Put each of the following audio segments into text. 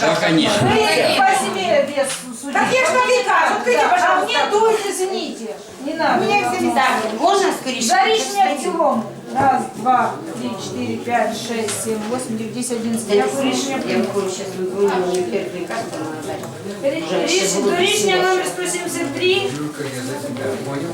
пожалуйста. конечно. Вы по себе без судить. Так я ж тобі кажу, открийте, Да, пожалуйста. А мне дует, извините. Не надо. Меня все не Так, можна скоріше? За рішення в цілому. Раз, два, три, четыре, пять, шесть, семь, восемь, девять, десять, одиннадцать. Дякую, рішення Я прийнято. говорю, сейчас вы будете первый карту надо. Рі- ріш- До рішення номер 173. Юлька, я за тебя понял.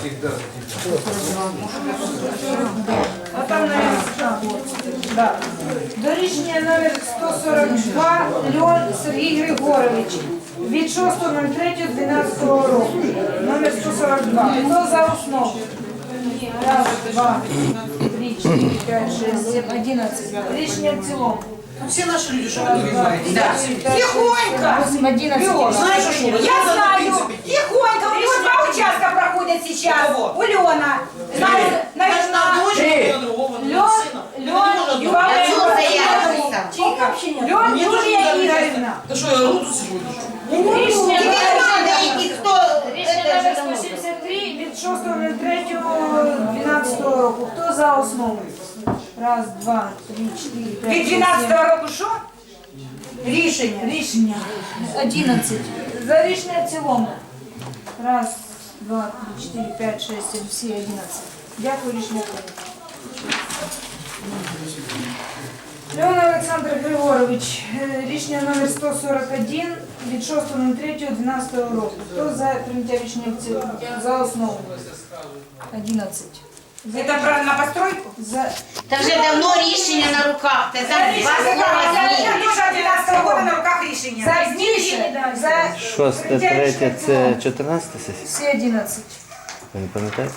Всегда. А там, наверное, а, вот, да. До рішення номер 142 Льон Сергій Григорович від 6.03.12 року. Номер 142. Хто за основу? Раз, два, три, чотири, п'ять, шесть, сім, одинадцять. Рішення в цілому. Все наши люди, что Раз, вы два, говорите. три, четыре, пять, шесть, Тихонько. восемь, одиннадцать. Лёш, знаешь, что ли? Я Я знаю, в принципе. тихонько, у него два участка проходят сейчас. кого? У Лена. Знаю, Даже на наверное, дочь, Ты. на другого, на Лен, сына. Лен, Я Юрий, тут заяву писав. Лен, Мне тоже Юлия не надо Игоревна. Да что, я роту сижу или что? Рішення Тебе номер- надо идти, кто Рішення это номер же там. 173 від 6.03.12 року. Хто за основу? Раз, два, три, чотири, п'ять, від шість, 12 сім. року що? Рішення. Рішення. 11. За рішення в цілому. Раз, два, три, чотири, п'ять, шесть, сім, всі 11. Дякую, рішення прийнято. Леон Олександр Григорович, е, рішення номер 141 від 6.03.12 року. Хто за прийняття рішення в цілому? За основу. 11. Это про на постройку? За... Та вже давно рішення на руках. Та там два слова зміни. тоже от 12 года на руках рішення. За більше. За Шосте, прийняття третє, рішення в це 14 сесія? Всі 11. Ви не пам'ятаєте?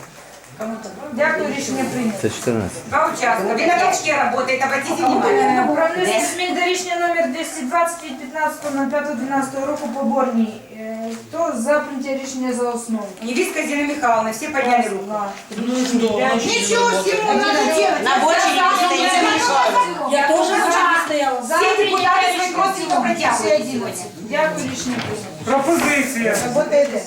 Дякую, рішення прийнято. Це 14. Два участка. Вы на точке работает, обратите внимание. Про внесення змін до рішення номер 220 від 15.05.12 року по Борній. Е, Хто за прийняття рішення за основу? Невестка Зина Михайловна, все подняли Раз, руку. два, три, Ну и четыре, что? пять, Ну, шесть. Ничего всего надо делать. На очереди стоит Зина Михайловна. Я тоже на очереди стояла. За Все прийняття депутаты свои рішення кроссики в цілому. протягивают Всі 11. Дякую, рішення прийнято. Пропозиція. Робота йде.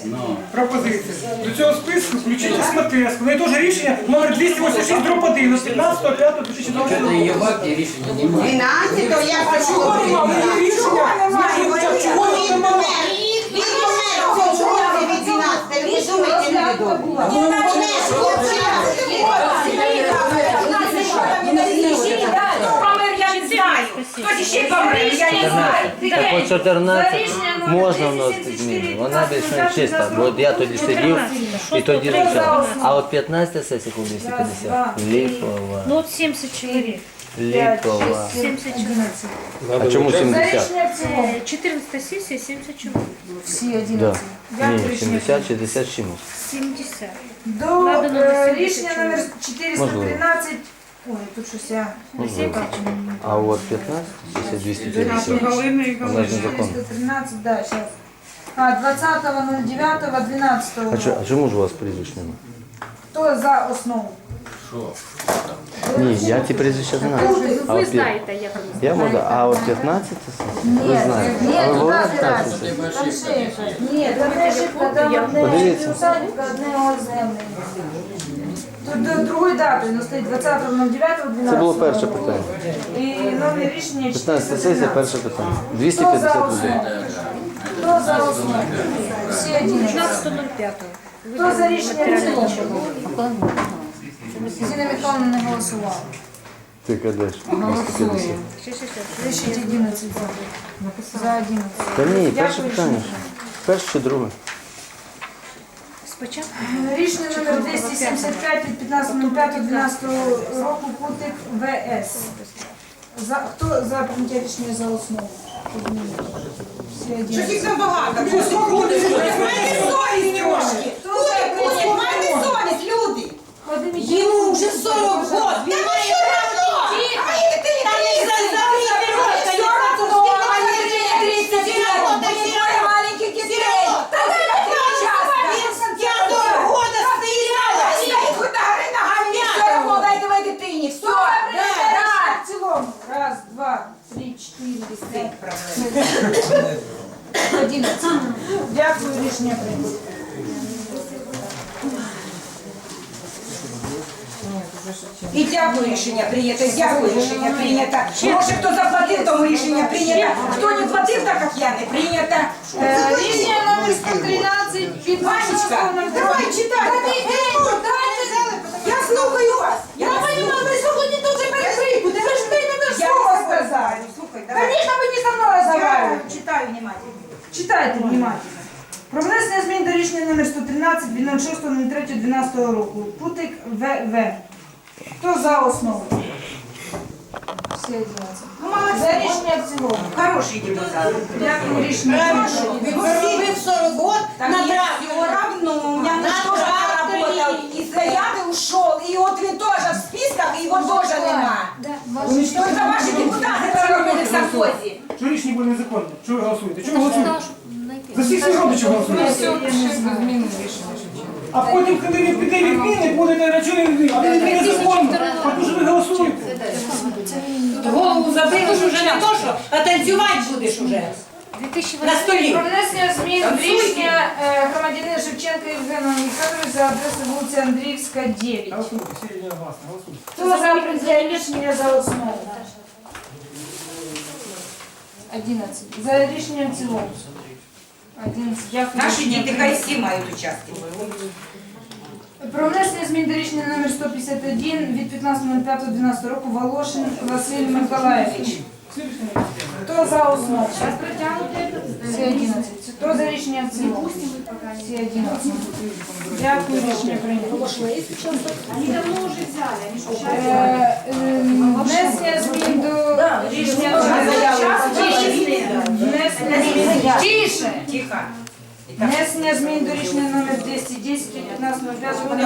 Пропозиція. До цього списку включити смотреску. Ну і теж рішення номер 286 дроб 1 з 15 5 Это 2014 ее бабки решения немає. 12, я хочу. Рішення Чого він Хлопчина. Кто помер, я не знаю. Так от 14 можна вносити зміни. Вона більш чиста, бо я тоді сидів і тоді рішав. А от 15 сесія у 250 ліпова. Ну, от 70 чоловік. Ліпова. 70 чоловік. А чому За 70? рішення в цілому. Е, 14 сесія, 70 чоловік. Всі Да. 11. Дякую, Ні, рішення 70, 60 чимось. 70. До Надано е, до 70 рішення номер чоловік. 413. Ой, тут щось я. А от 15, це 250. Вона ж незаконна. 413, да, сейчас. А, 20.09.12 А, чо- а чому ж у вас прізвищ немає? Хто за основу? Ні, я ті прізвища знаю. А Ви от, знаєте, як вони. я можу, а от 15 це ви знаєте. Ні, А ви туди раз. 15? Там ще є щось. Ні, там не ошибка, там одне Подивіться. усадівка, одне оземлення. Тут до другої дати, ну стоїть 20.09.12. Це було перше питання. І номер рішення 15 сесія, 413. перше питання. Хто за 250 людей. основу? Хто за основу? Всі 11. 15.05. Хто за рішення в цілому? Зіна Михайловна не голосувала. Ти кадеш. Ще, ще. 11 за. За 11. Та ні, перше Дякую, питання. що- Перше чи друге? Спочатку. Рішення номер 275 від 15.05.12 року Путик ВС. За, хто за прийняття рішення за основу? 11. їх там багато. Майте совість трошки. Куди куди? Майте совість, люди. Йому вже 40 років. Та ну все равно. А мені ти не маленьких дітей. Та дай на три часто. Я до стояла. Стоїть удари ногами. Дай давай дитині. Все. Да, в цілому. Раз, два, три, чотири, п'ять, одинадцять. Дякую, рішення прийнято. І дякую, рішення прийнято, дякую, рішення прийнято. Може, хто заплатив, тому рішення прийнято. Хто не платив, так як я, не прийнято. Е, Рішення номер 113 від Ванечка, давай читай. Я слухаю вас. Я не понимаю, ви сьогодні дуже перекрику. Ти ж ти не даш слова сказати. Слухай, давай. Конечно, ви не со мною разговариваете. Читаю внимательно. Читайте внимательно. Про внесення змін до рішення номер 113 від 06.03.12 року. Путик ВВ. Хто за основу? Всі 11. Ну, молодці. За рішення в цілому. Хороший депутат. Дякую, рішення. Правильно, він проробив 40 год Так на я все равно, у меня На муж тоже тракторе. поработал, из Заявы ушел, и вот он тоже в списках, и его тоже нема. Только ваши депутаты проробили в совхозе. Що рішення були незаконні? Що ви голосуєте? Чого ви голосуєте? За всіх своїх родичів голосуєте? А потім, коли він піде відміни, будете на чому він а він відміни законно. А то що ви голосуєте? Голову забили, що вже не то, що, а танцювати будеш уже. На столі. Про внесення змін в рішення е, громадянина Шевченка Євгена Михайловича за адресою вулиця Андріївська, 9. Голосуйте, всі одногласно, голосуйте. Хто за прийняття рішення за основу? 11. За рішення в цілому. 11. Дякую. Наши Рішення дети хай все мают участки. Про внесення змін до рішення номер 151 від 15.05.12 року Волошин Василь Миколаївич. Хто за основу? Всі 11. Хто за рішення в цілому? Всі 11. Дякую, рішення прийнято. Е, е, Внесення змін до рішення Внесення змін. Тише! Тихо. Внесення змін до рішення номер 210 від 15.05 Руслан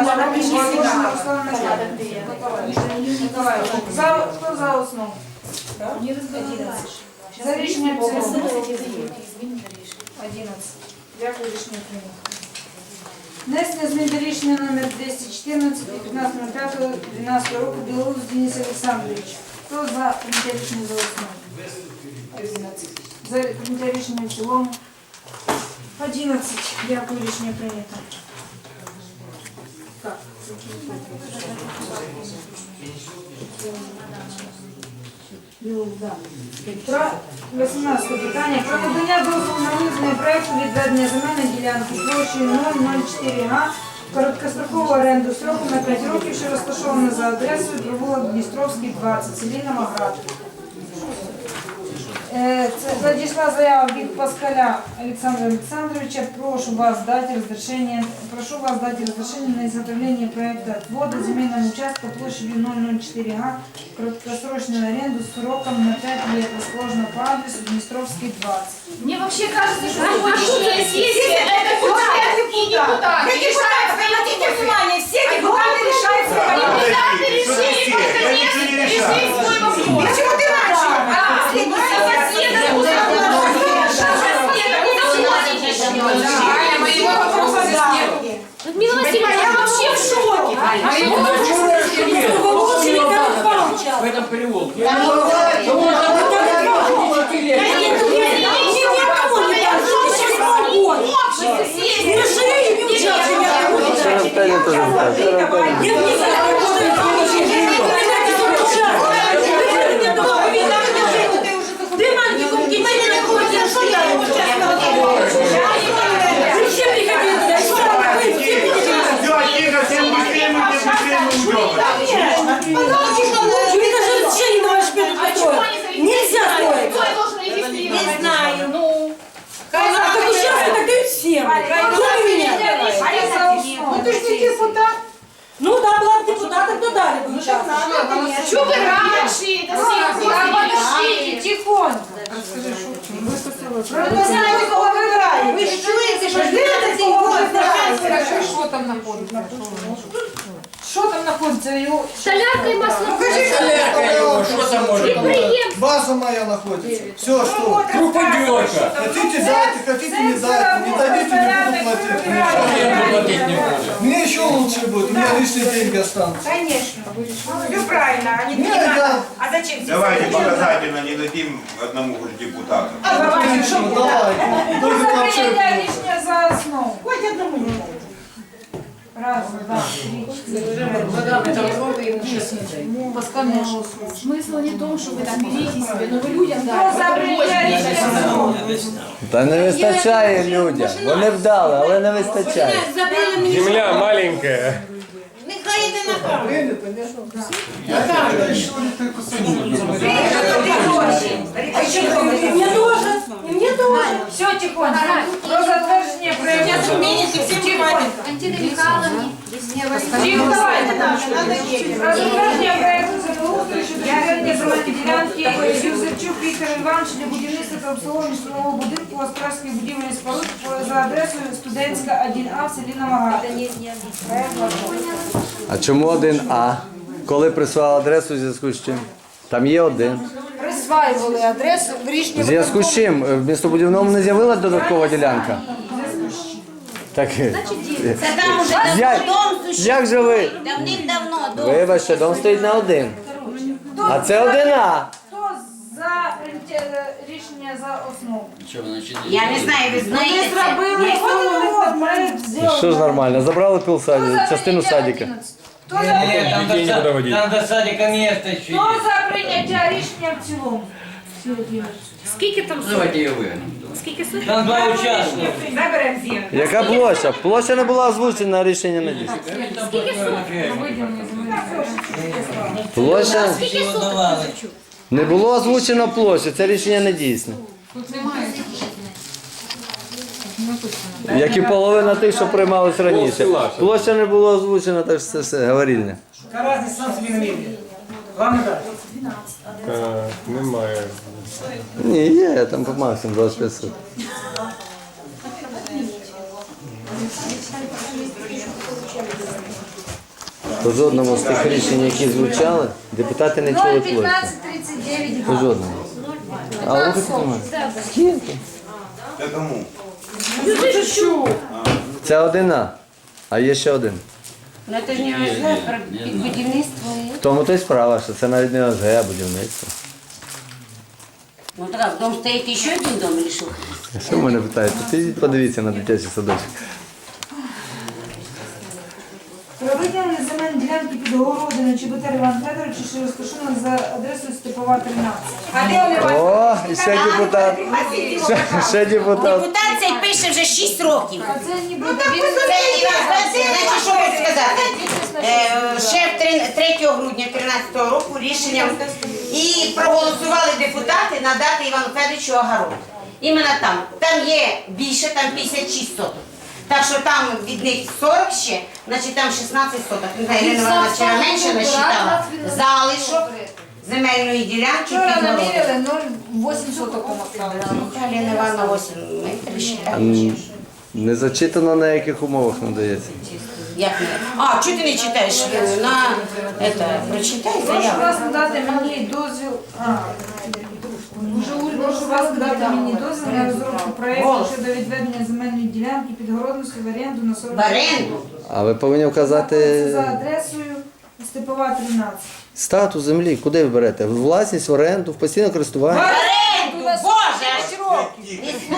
Миколаївич. За, хто за основу? За рішення в цілому. 11. Дякую, рішення прийнято. Внесення змін до рішення номер 214 від 15.05.12 року Білорус Денис Олександрович. Хто за прийняття рішення за основу? 11. За прийняття рішення в цілому. 11. Дякую, рішення прийнято. Так. Про 18 питання. Про надання дозволу на визнання проєкту відведення земельної ділянки площею 004 га короткострокову оренду строку на 5 років, що розташована за адресою провулок Дністровський, 20, селі Новоград. Е, Це надійшла заява від Паскаля Олександра Олександровича. Прошу вас дати розрішення, прошу вас дати розрішення на изготовление проекта отвода земельного участка площадью 004 га, краткосрочную аренду с сроком на 5 лет, расположена по адресу Днестровский 20. Мне вообще кажется, что сегодняшняя сессия это депутат и депутат. Вы депутаты, обратите внимание, все депутаты решают свои вопросы. Депутаты решили наконец решить свой вопрос. Почему ты раньше? А последний Людмила Васильевна, я вообще в шоке. В этом переулке. Наталья тоже Ну ты же депутат. Ну да, была депутатом, то дали бы участок. Что вы раньше? Это все подождите. Тихонько. Про знаєте, кого вибирає. Ви ж чуєте, що ж дивитеся і голосуєте. Що там знаходиться? Що там знаходиться? Його... Солярка и масло. Что там может быть? База моя находится. Все, что? Круподерка. Хотите дайте, хотите не дайте. Не дадите, не буду платить. Я платить не буду. Мне еще лучше будет, у меня лишние деньги останутся. Конечно. Все правильно, они не надо. А зачем тебе Давайте показательно не дадим одному хоть депутату. А давайте, что Ну, давайте. Хто Только за вообще. рішення за основу? Хоть одному не надо. Раз, два, три, Смысл не в том, что вы там берите себе, но вы людям Хто дайте. за прийняття рішення в цілому? Та не вистачає людям. Вони вдали, але не вистачає. Земля маленькая. Нехай йде на каву. Мне тоже. И мне тоже. Все, тихонько. Про затвердження проєкту. Тихонько. Антины Михайловны. Тихо, давайте. Про затвердження проєкту землеустрою щодо земельної ділянки Юзефчук Віктор Іванович для будівництва та обслуговування житлового будинку господарських будівель і споруд за адресою Студентська 1А в селі Новоград. А чому один А? Коли прислали адресу в зв'язку з чим? Там є один. Присваювали адресу в В зв'язку з чим? В містобудівному не з'явилася додаткова ділянка? Так. Це там уже Як, давно дом сушить. як же ви? Давним-давно дом. Вибачте, дом стоїть на один. А це один А. Хто за прийняття рішення за основу? Я не знаю, ви знаєте це. Зробили зробили. Що ж нормально? Забрали пів саді, частину садика. Хто за прийняття? Детей не буду водить. Там садика место чуть. Хто за прийняття рішення в цілому? Скільки там? Давайте ее вы. Скільки соток? Там два. Заберемо всі. Яка площа? Площа не була озвучена, рішення не дійсно. Площа Скільки соток? давали. не було озвучено площа, це рішення не дійсне. Як і половина тих, що приймалось раніше. Площа не було озвучена, так що це все говорільне. Яка різниця сам собі намірює. Главне далі. Немає. Ні, є, там по максимуму 25 соток. По жодному з тих рішень, які звучали, депутати не чули. 0,1539 По жодному. А рухати немає. Це кому? Це один А, а є ще один. Ну це ж не ОСГ, про будівництво. В тому то й справа, що це навіть не ОЗГ, а будівництво. Ну так, в дом стоїть ще один дом или що? Що мене питаєте? Ти подивіться на дитячий садочок. Про виділення земельної ділянки під Городиною Чеботар Іван Федорович, що розташована за адресою Степова 13. А де вони О, і ще депутат. Ще, ще депутат. Депутат цей пише вже 6 років. А це ніби він Це, значить, що хочу сказати? Е, Ще в три- 3 грудня 2013 року рішенням і проголосували депутати надати Івану Федоровичу огород. Іменно там. Там є більше, там 56 соток. Так що там від них 40 ще, значить там 16 соток. Не знаю, Ірина Івановна вчора менше насчитала. Залишок земельної ділянки вчора під городом. наміряли 0,8 соток. Ну, Ірина Івановна 8 метрів ще. Не зачитано на яких умовах надається. Як не? А, чого ти не читаєш? Е, На, это, прочитай Прошу заяву. вас надати мені дозвіл. А, Уже прошу вас надати мені дозвіл на розробку проєкту щодо відведення земельної ділянки під Городницю в оренду на 40 В оренду. А ви повинні вказати за адресою Степова 13. статус землі, куди ви берете? В власність, в оренду, в постійне користування? оренду, Боже, аж роки. Не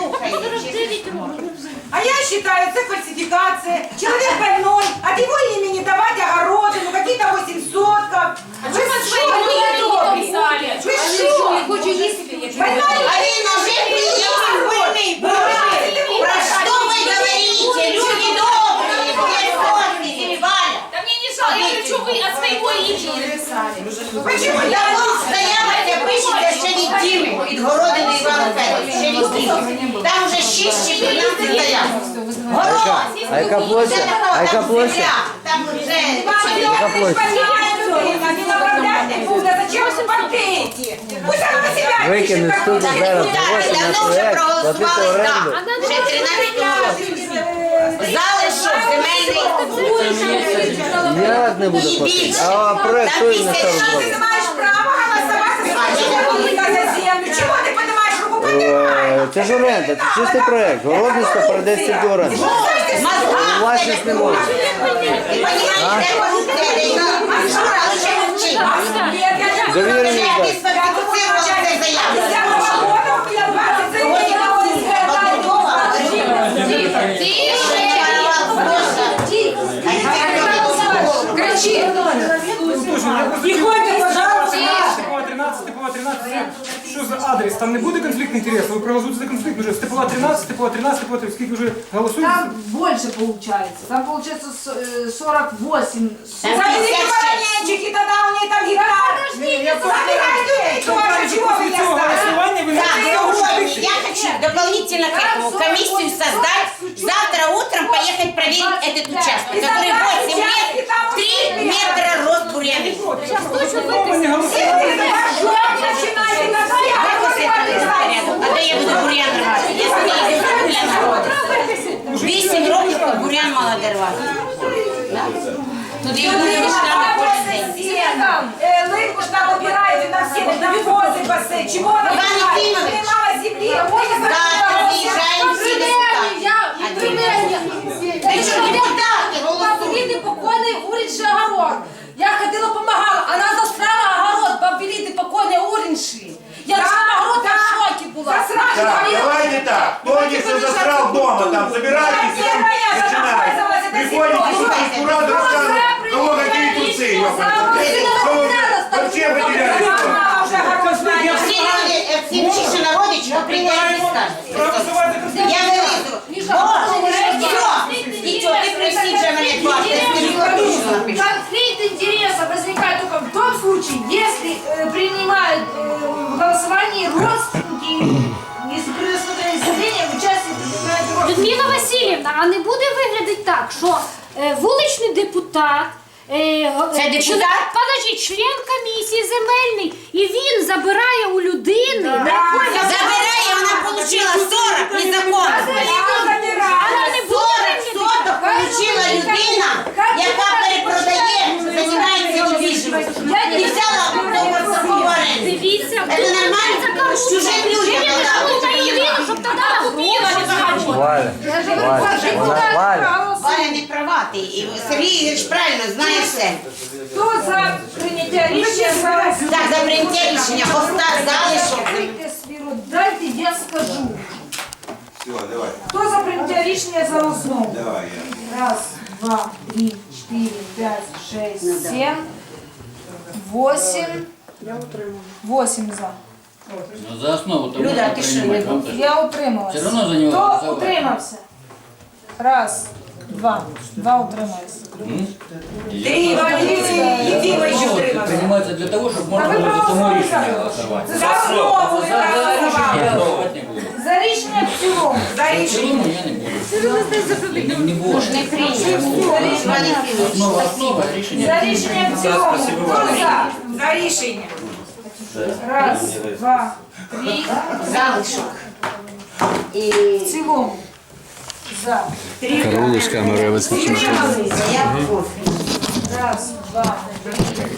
А это фальсификация. Человек больной, от его А яка там площа? земля, Там вже... Яка площа? Зачем вы потеете? Пусть она на себя Викинуть пишет, тут как зараз Депутати гроші на давно вже проект, платити проголосували оренду. за. Ще 13 році. Залишок земельний. Як не буду І платити? більше. А проект Там хто їм не тисяч став Ты зробити? маешь право голосовать за свободника за землю. Чего ты поднимаешь руку? Поднимай. Е, Це ж оренда, це чистий проект. Городництво передається в оренду. Власність не може. Ти там не буде конфлікту інтересів, ви проголосуєте за конфлікт вже з тепла 13, тепла 13, тепла 13, скільки вже голосуєте? Там больше получается. Там получается с- э, 48. Там Заведите 56. баранечек, и тогда у нее там гектар. Забирайте людей тоже, чего вы не цього оставили? голосування ви не Так, можете сегодня я хочу дополнительно к этому комиссию создать, завтра утром поехать проверить этот участок, который 8 лет, 3 метра рост бурьяны. Мова не голосування. Начинайте на всех. Как вы с этим порядок? А то я буду бурьян рвать. Я смеюсь, бурьян рвать. 8 років по бурян мала дорвати. Да? Тут і люди мішками кожен день. Все там, э, лыку ж там убираете на все, на возы бассейн. Чего она Иван убирает? Ефимович. Немало земли, а вы не Да, забрали. приїжджаємо всі депутати. Ви що, депутати, голосують? покойный урінший огород. Я ходила, помогала. Так, давайте так. Кто не кто засрал дома, там собирайтесь, Я там первая, я начинаем. запользовалась этой Приходите в ситуацией. Курскую раду, рассказывают, кого какие трусы, ёпрст. Что вы вообще выделяете? Мама уже огород знает. Всі люди, е, всі чиші народичі, ви прийдете і скажете. Проголосувати за конфлікт. Я вилізу. Боже, все. Нічого, ти просіть же мене двадцять, я скажу, що напишу. Конфликт интересов возникает только в том случае, если э, принимают А не буде виглядати так, що е, вуличний депутат, е, Це е, депутат? член, подожди, член комісії земельний, і він забирає у людини нерухомість. Забирає, вона отримала 40 незаконно. Вона не буде 40 соток отримала людина, яка перепродає, займається недвіжимостю. І взяла в оренду. Це нормально? Чужим людям щоб тоді. Валя, Валя, вона, Валя. Валя не права, ти. І Сергій Ігорович правильно знає все. Хто за прийняття рішення зараз? Так, за прийняття рішення, остав залишок. Дайте свіру, дайте я скажу. Все, давай, Хто за прийняття рішення за основу? давай. я. Раз, два, три, четыре, пять, шесть, семь, восемь. Восемь за. Ну, за основу то Люда, можна а ти що, не приймати, вам теж. Я утрималась. Все одно за нього Хто голосувати. утримався? Раз, два. Два утримались. Три, Ефимович Основа утримався. приймається для того, щоб можна ви було за само проголосували рішення за. голосувати. За основу За, за рішення я голосувати не буду. За рішення в цілому. За В рішення. цілому я не буду. Не, не буду. Іван Єфімович. Основа, основа, рішення. За рішення в цілому. Хто за? За рішення. Раз, два, три. Залишок. І В цілому. За. Три. Утримались. я. Раз, два, три,